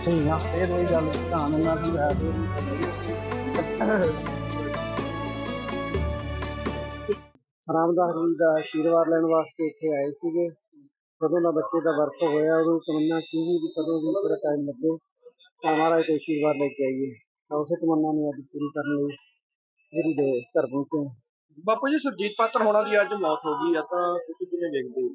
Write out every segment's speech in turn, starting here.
ਸਹੀ ਆ ਫੇਰ ਇਹ ਗੱਲ ਧਿਆਨ ਨਾਲ ਵੀ ਹੈ ਰਾਮਦਾਸ ਜੀ ਦਾ ਆਸ਼ੀਰਵਾਦ ਲੈਣ ਵਾਸਤੇ ਇੱਥੇ ਆਏ ਸੀਗੇ ਜਦੋਂ ਦਾ ਬੱਚੇ ਦਾ ਵਰਤ ਹੋਇਆ ਉਹਨੂੰ ਤਮੰਨਾ ਸੀ ਵੀ ਕਦੋਂ ਵੀ ਥੋੜਾ ਟਾਈਮ ਲੱਗੇ ਤਾਂ ਮਹਾਰਾਜ ਤੋਂ ਆਸ਼ੀਰਵਾਦ ਲੈ ਕੇ ਆਈਏ ਤਾਂ ਉਸੇ ਤਮੰਨਾ ਨੂੰ ਅੱਜ ਪੂਰੀ ਕਰਨ ਲਈ ਜਿਹੜੀ ਦੇ ਘਰ ਪਹੁੰਚੇ ਬਾਪੂ ਜੀ ਸੁਰਜੀਤ ਪਾਤਰ ਹੋਣਾ ਦੀ ਅੱਜ ਮੌਤ ਹੋ ਗਈ ਆ ਤਾਂ ਤੁਸੀਂ ਕਿਵੇਂ ਵੇਖਦੇ ਹੋ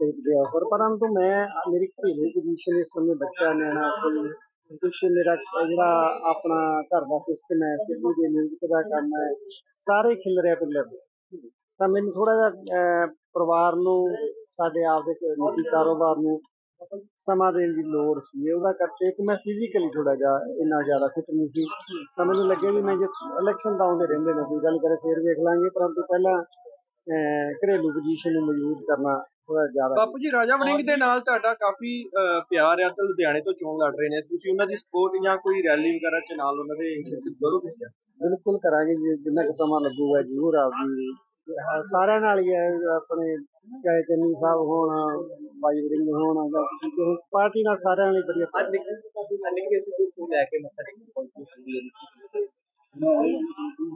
ਸਟੇਟ ਦੇ ਆਫਰ ਪਰੰਤੂ ਮੈਂ ਮੇਰੀ ਘਰੇਲੂ ਪੋਜੀਸ਼ਨ ਇਸ ਸਮੇਂ ਬੱਚਾ ਨਿਆਣਾ ਸੀ ਕੁਛ ਮੇਰਾ ਜਿਹੜਾ ਆਪਣਾ ਘਰ ਦਾ ਸਿਸਟਮ ਹੈ ਸਿੱਧੂ ਦੇ ਮਿਊਜ਼ਿਕ ਦਾ ਕੰਮ ਹੈ ਸਾਰੇ ਖਿਲ ਰਿਹਾ ਪਿੱਲਰ ਤਾਂ ਮੈਨੂੰ ਥੋੜਾ ਜਿਹਾ ਪਰਿਵਾਰ ਨੂੰ ਸਾਡੇ ਆਪ ਦੇ ਨਿੱਜੀ ਕਾਰੋਬਾਰ ਨੂੰ ਸਮਾਂ ਦੇਣ ਦੀ ਲੋੜ ਸੀ। ਉਹਦਾ ਕਰਕੇ ਇੱਕ ਮੈਂ ਫਿਜ਼ੀਕਲੀ ਥੋੜਾ ਜਿਹਾ ਇੰਨਾ ਜ਼ਿਆਦਾ ਫਿਟ ਨਹੀਂ ਸੀ। ਤਾਂ ਮੈਨੂੰ ਲੱਗਿਆ ਵੀ ਮੈਂ ਜੇ ਇਲੈਕਸ਼ਨ ਤਾਂ ਆਉਂਦੇ ਰਹਿੰਦੇ ਨੇ ਕੋਈ ਗੱਲ ਕਰੇ ਫੇਰ ਵੇਖ ਲਾਂਗੇ। ਪਰੰਤੂ ਪਹਿਲਾਂ ਅਹ, ਘਰੇਲੂ ਪੋਜੀਸ਼ਨ ਨੂੰ ਮਜ਼ਬੂਤ ਕਰਨਾ ਥੋੜਾ ਜ਼ਿਆਦਾ ਬਾਪੂ ਜੀ ਰਾਜਾ ਵੜਿੰਗ ਦੇ ਨਾਲ ਤੁਹਾਡਾ ਕਾਫੀ ਅਹ, ਪਿਆਰ ਆ ਤੇ ਲੁਧਿਆਣੇ ਤੋਂ ਚੋਣ ਲੜ ਰਹੇ ਨੇ ਤੁਸੀਂ ਉਹਨਾਂ ਦੀ ਸਪੋਰਟ ਜਾਂ ਕੋਈ ਰੈਲੀ ਵਗੈਰਾ ਚ ਨਾਲ ਉਹਨਾਂ ਦੇ ਸ਼ਿਰਕਤ ਕਰੋਗੇ ਕਿਆ? ਬਿਲਕੁਲ ਕਰਾਂਗੇ ਜੀ ਜਿੰਨਾ ਕੁ ਸਮਾਂ ਲੱਗੂਗਾ ਜ਼ਰੂਰ ਆਪਦੀ ਹਾਂ, ਸਾਰਿਆਂ ਨਾਲ ਹੀ ਹੈ ਆਪਣੇ ਚਾਹੇ ਚੰਨੀ ਸਾਹਿਬ ਹੋਣ ਬਾਈ ਵਰਿੰਗ ਹੋਣ ਜਾਂ ਕਿਸੇ ਕਿਸੇ ਪਾਰਟੀ ਨਾਲ ਸਾਰਿਆਂ ਨਾਲ ਹੀ ਵਧੀਆ ਅੱਜ ਨਿੱਕੇ ਸਿੱਧੂ ਤੋਂ ਲੈ ਕੇ ਮੱਥਾ ਟੇਕਣ ਪਹੁੰਚੇ ਸੀ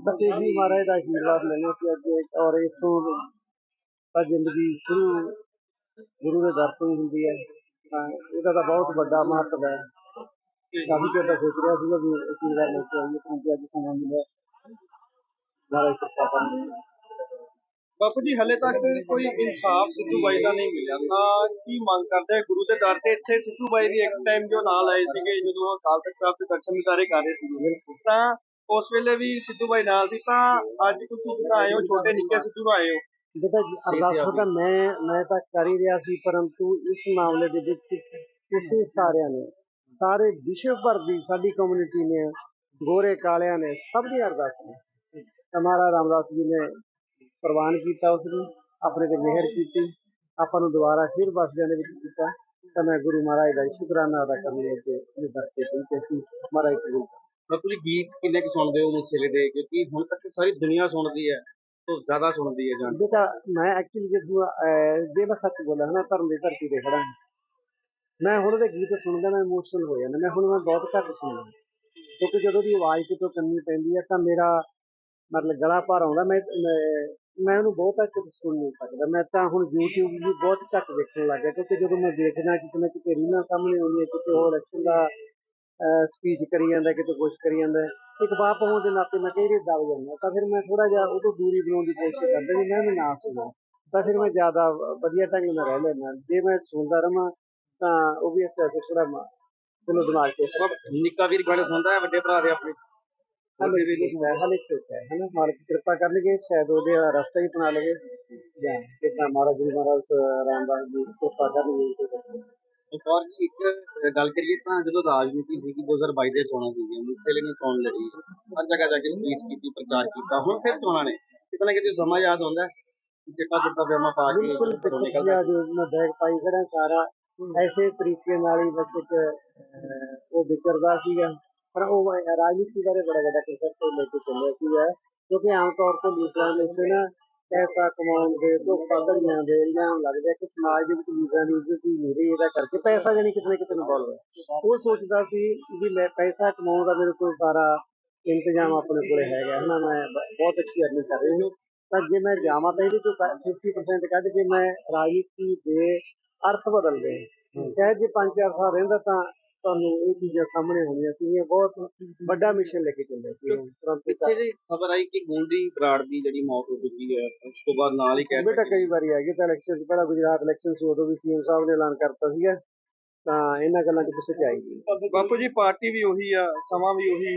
ਬਸ ਇਹੀ ਮਹਾਰਾਜ ਦਾ ਆਸ਼ੀਰਵਾਦ ਲੈਣਾ ਸੀ ਅੱਗੇ ਔਰ ਇਥੋਂ ਤਾਂ ਜ਼ਿੰਦਗੀ ਸ਼ੁਰੂ ਗੁਰੂ ਦੇ ਦਰ ਤੋਂ ਹੁੰਦੀ ਹੈ ਤਾਂ ਇਹਦਾ ਤਾਂ ਬਹੁਤ ਵੱਡਾ ਮਹੱਤਵ ਹੈ। ਕਾਫੀ ਚਿਰ ਤੋਂ ਸੋਚ ਰਿਹਾ ਸੀਗਾ ਵੀ ਆਸ਼ੀਰਵਾਦ ਲੈ ਕੇ ਆਈਏ ਕਿਉਂਕਿ ਅੱਜ ਸਮਾਂ ਮਿਲਿਆ ਮਹਾਰਾਜ ਕਿਰਪਾ ਕਰਨ ਬਾਪੂ ਜੀ ਹਲੇ ਤੱਕ ਕੋਈ ਇਨਸਾਫ ਸਿੱਧੂ ਬਾਈ ਦਾ ਨਹੀਂ ਮਿਲਿਆ। ਤਾਂ ਕੀ ਮੰਗ ਕਰਦੇ ਗੁਰੂ ਦੇ ਦਰ ਤੇ ਇੱਥੇ ਸਿੱਧੂ ਬਾਈ ਦੀ ਇੱਕ ਟਾਈਮ ਜੋ ਨਾਲ ਆਏ ਸੀਗੇ ਜਦੋਂ ਅਕਾਲ ਤਖਤ ਸਾਹਿਬ ਦੇ ਦਰਸ਼ਨ ਵਿਚਾਰੇ ਕਰ ਰਹੇ ਸੀਗੇ। ਤਾਂ ਉਸ ਵੇਲੇ ਵੀ ਸਿੱਧੂ ਬਾਈ ਨਾਲ ਸੀ। ਤਾਂ ਅੱਜ ਤੁਸੀਂ ਜਿਹੜਾ ਆਏ ਹੋ ਛੋਟੇ ਨਿੱਕੇ ਸਿੱਧੂ ਆਏ ਹੋ ਬੇਟਾ ਜੀ, ਅਰਦਾਸਾਂ ਤਾਂ ਮੈਂ ਮੈਂ ਤਾਂ ਕਰ ਹੀ ਰਿਹਾ ਸੀ ਪਰੰਤੂ ਇਸ ਮਾਮਲੇ ਦੇ ਵਿੱਚ ਤੁਸੀਂ ਸਾਰਿਆਂ ਨੇ ਸਾਰੇ ਵਿਸ਼ਵ ਭਰ ਦੀ ਸਾਡੀ ਕਮਿਊਨਿਟੀ ਨੇ ਗੋਰੇ ਕਾਲਿਆਂ ਨੇ ਸਭ ਦੀ ਅਰਦਾਸ ਨੇ ਹਮਾਰਾ ਰਾਮਦਾਸ ਜੀ ਨੇ ਪ੍ਰਵਾਨ ਕੀਤਾ ਉਸ ਨੂੰ ਆਪਣੇ ਤੇ ਮਿਹਰ ਕੀਤੀ ਆਪਾਂ ਨੂੰ ਦੁਬਾਰਾ ਫਿਰ ਵਸਦਿਆਂ ਦੇ ਵਿੱਚ ਕੀਤਾ। ਤਾਂ ਮੈਂ ਗੁਰੂ ਮਹਾਰਾਜ ਦਾ ਸ਼ੁਕਰਾਨਾ ਅਦਾ ਕਰਨ ਲਈ ਅੱਗੇ ਇਹ ਦਰ ਤੇ ਪਹੁੰਚੇ ਸੀ। ਮਹਾਰਾਜ ਕਬੂਲ। ਬਾਪੂ ਜੀ ਗੀਤ ਕਿੰਨੇ ਕੁ ਸੁਣਦੇ ਹੋ ਮੂਸੇਲੇ ਦੇ ਕਿਉਂਕਿ ਹੁਣ ਤੱਕ ਸਾਰੀ ਦੁਨੀਆ ਸੁਣਦੀ ਹੈ। ਤੋਂ ਜ਼ਿਆਦਾ ਸੁਣਦੀ ਹੈ ਜਾਨ ਬੇਟਾ ਮੈਂ ਐਕਚੁਅਲੀ ਜਦੋਂ ਜੇ ਮੈਂ ਸੱਚ ਬੋਲਾਂ ਨਾ, ਧਰਮ ਦੀ ਧਰਤੀ ਤੇ ਖੜਾ ਮੈਂ ਹੁਣ ਉਹਦੇ ਗੀਤ ਸੁਣਦਾ, ਮੈਂ ਇਮੋਸ਼ਨਲ ਹੋ ਜਾਂਦਾ। ਮੈਂ ਹੁਣ ਮੈਂ ਬਹੁਤ ਘੱਟ ਸੁਣਦਾ ਕਿਉਂਕਿ ਜਦੋਂ ਦੀ ਆਵਾਜ਼ ਕਿਤੋਂ ਕੰਨੀ ਪੈਂਦੀ ਹੈ, ਤਾਂ ਮੇਰਾ ਮਤਲਬ ਗਲਾ ਭਰ ਆਉਂਦਾ। ਮੈਂ, ਮੈਂ- ਉਹਨੂੰ ਬਹੁਤ ਘੱਟ ਸੁਣ ਨਹੀਂ ਸਕਦਾ। ਮੈਂ ਤਾਂ ਹੁਣ YouTube ਵੀ ਬਹੁਤ ਘੱਟ ਦੇਖਣ ਲੱਗ ਗਿਆ, ਕਿਉਂਕਿ ਜਦੋਂ ਮੈਂ ਦੇਖਦਾ ਕਿਤੇ ਕਿਤੇ ਰੀਲਾਂ ਸਾਹਮਣੇ ਆਉਂਦੀਆਂ, ਕਿਤੇ ਉਹ ਇਲੈਕਸ਼ਨ ਦਾ ਸਪੀਚ ਕਰੀ ਜਾਂਦਾ, ਕਿਤੇ ਕੁਛ ਕਰੀ ਜਾਂਦਾ। ਇੱਕ ਬਾਪ ਹੋਣ ਦੇ ਨਾਤੇ ਮੈਂ ਕਈ ਦਬ ਜਾਂਦਾ? ਤਾਂ ਫਿਰ ਮੈਂ ਥੋੜਾ ਜਿਹਾ ਉਹ ਤੋਂ ਦੂਰੀ ਬਣਾਉਣ ਦੀ ਕੋਸ਼ਿਸ਼ ਕਰਦਾ ਵੀ ਮੈਂ ਵੀ ਨਾ ਸੁਣਾ ਤਾਂ ਫਿਰ ਮੈਂ ਜ਼ਿਆਦਾ ਵਧੀਆ ਢੰਗ ਨਾਲ ਰਹਿ ਲੈਂਦਾ। ਜੇ ਮੈਂ ਸੁਣਦਾ ਰਵਾਂ ਤਾਂ ਉਹ ਵੀ ਇਸ ਕਰਕੇ ਥੋੜਾ ਮੈਨੂੰ ਦਿਮਾਗ ਤੇ ਅਸਰ ਨਿੱਕਾ ਵੀਰ ਗਾਣੇ ਸੁਣਦਾ ਹੈ ਵੱਡੇ ਭਰਾ ਦੇ ਆਪਣੇ। ਹਲੇ ਵੀ ਹਲੇ ਛੋਟਾ ਹੈ ਹਨਾ? ਮਾਲਕ ਕਿਰਪਾ ਕਰਨਗੇ ਸ਼ਾਇਦ ਉਹਦੇ ਰਸਤਾ ਹੀ ਅਪਣਾ ਲਵੇ। ਜਾਂ ਕਿਤਾ ਮਹਾਰਾਜ ਜੀ ਮਹਾਰਾਜ ਰਾਮਦਾਸ ਜੀ ਕਿਰਪਾ ਕਰਨਗੇ ਇਸੇ ਰਸਤੇ ਔਰ ਜੀ ਇੱਕ ਗੱਲ ਕਰੀਏ ਤਾਂ ਜਦੋਂ ਰਾਜਨੀਤੀ ਸੀਗੀ 2022 ਦੇ ਚੋਣਾਂ ਸੀਗੀਆਂ ਮੂਸੇਲੇ ਨੇ ਚੋਣ ਲੜੀ ਹਰ ਜਗ੍ਹਾ ਜਾ ਕੇ ਸਪੀਚ ਕੀਤੀ ਪ੍ਰਚਾਰ ਕੀਤਾ ਹੁਣ ਫਿਰ ਚੋਣਾਂ ਨੇ। ਕਿਤੇ ਨਾ ਕਿਤੇ ਸਮਾਂ ਯਾਦ ਆਉਂਦਾ ਚਿੱਟਾ ਕੁੜਤਾ ਪਜਾਮਾ ਪਾ ਕੇ ਬਿਲਕੁਲ ਨਿਕਲਦਾ ਜੋ ਮੈਂ ਬੈਗ ਪਾਈ ਖੜਾ ਸਾਰਾ ਐਸੇ ਤਰੀਕੇ ਨਾਲ ਹੀ ਬਸ ਇੱਕ ਉਹ ਵਿਚਰਦਾ ਸੀਗਾ। ਪਰ ਉਹ ਰਾਜਨੀਤੀ ਬਾਰੇ ਬੜਾ ਵੱਡਾ ਕਨਸੈਪਟ ਲੈ ਕੇ ਚੱਲਿਆ ਸੀਗਾ ਕਿਉਂਕਿ ਆਮ ਤੌਰ ਤੇ ਲੀਡਰਾਂ ਉੱਤੇ ਨਾ ਪੈਸਾ ਕਮਾਉਣ ਦੇ ਧੋਖਾ ਧੜੀਆਂ ਦੇ ਇਲਜ਼ਾਮ ਲੱਗਦੇ ਕਿ ਸਮਾਜ ਦੇ ਵਿੱਚ ਲੀਡਰਾਂ ਦੀ ਇੱਜ਼ਤ ਹੀ ਨਹੀਂ ਰਹੀ ਇਹਦਾ ਕਰਕੇ ਪੈਸਾ ਜਾਨੀ ਕਿਤੇ ਨਾ ਕਿਤੇ ਇਨਵੋਲਵ ਹੈ। ਉਹ ਸੋਚਦਾ ਸੀ ਵੀ ਮੈਂ ਪੈਸਾ ਕਮਾਉਣ ਦਾ ਮੇਰੇ ਕੋਲ ਸਾਰਾ ਇੰਤਜ਼ਾਮ ਆਪਣੇ ਕੋਲੇ ਹੈਗਾ ਹੈ ਨਾ। ਮੈਂ ਬਹੁਤ ਅੱਛੀ ਅਰਨਿੰਗ ਕਰ ਰਹੀ ਹਾਂ। ਤਾਂ ਜੇ ਮੈਂ ਜਾਵਾਂ ਤਾਂ ਇਹਦੇ ਚੋਂ 50% ਕੱਢ ਕੇ ਮੈਂ ਰਾਜਨੀਤੀ ਦੇ ਅਰਥ ਬਦਲ ਦੇ ਸ਼ਾਇਦ ਜੇ 5-4 ਸਾਲ ਰਹਿੰਦਾ ਤਾਂ ਤੁਹਾਨੂੰ ਇਹ ਚੀਜ਼ਾਂ ਸਾਹਮਣੇ ਆਉਣੀਆਂ ਸੀਗੀਆਂ ਬਹੁਤ ਵੱਡਾ ਮਿਸ਼ਨ ਲੈ ਕੇ ਚੱਲਿਆ ਸੀ ਪਿੱਛੇ ਜੀ ਖਬਰ ਆਈ ਕਿ ਗੋਲਡੀ ਬਰਾੜ ਦੀ ਜਿਹੜੀ ਮੌਤ ਹੋ ਚੁੱਕੀ ਹੈ ਉਸ ਤੋਂ ਬਾਅਦ ਨਾਲ ਹੀ ਕਹਿ ਬੇਟਾ ਕਈ ਵਾਰੀ ਆ ਗਏ ਤਾਂ ਇਲੈਕਸ਼ਨ ਤੋਂ ਪਹਿਲਾਂ ਗੁਜਰਾਤ ਇਲੈਕਸ਼ਨ ਸੀ ਉਦੋਂ ਵੀ ਸੀਐਮ ਸਾਹਿਬ ਨੇ ਐਲਾਨ ਕਰਤਾ ਸੀਗਾ ਤਾਂ ਇਹਨਾਂ ਗੱਲਾਂ 'ਚ ਪਿੱਛੇ ਚ ਆਈ ਬਾਪੂ ਜੀ ਪਾਰਟੀ ਵੀ ਉਹੀ ਆ ਸਮਾਂ ਵੀ ਉਹੀ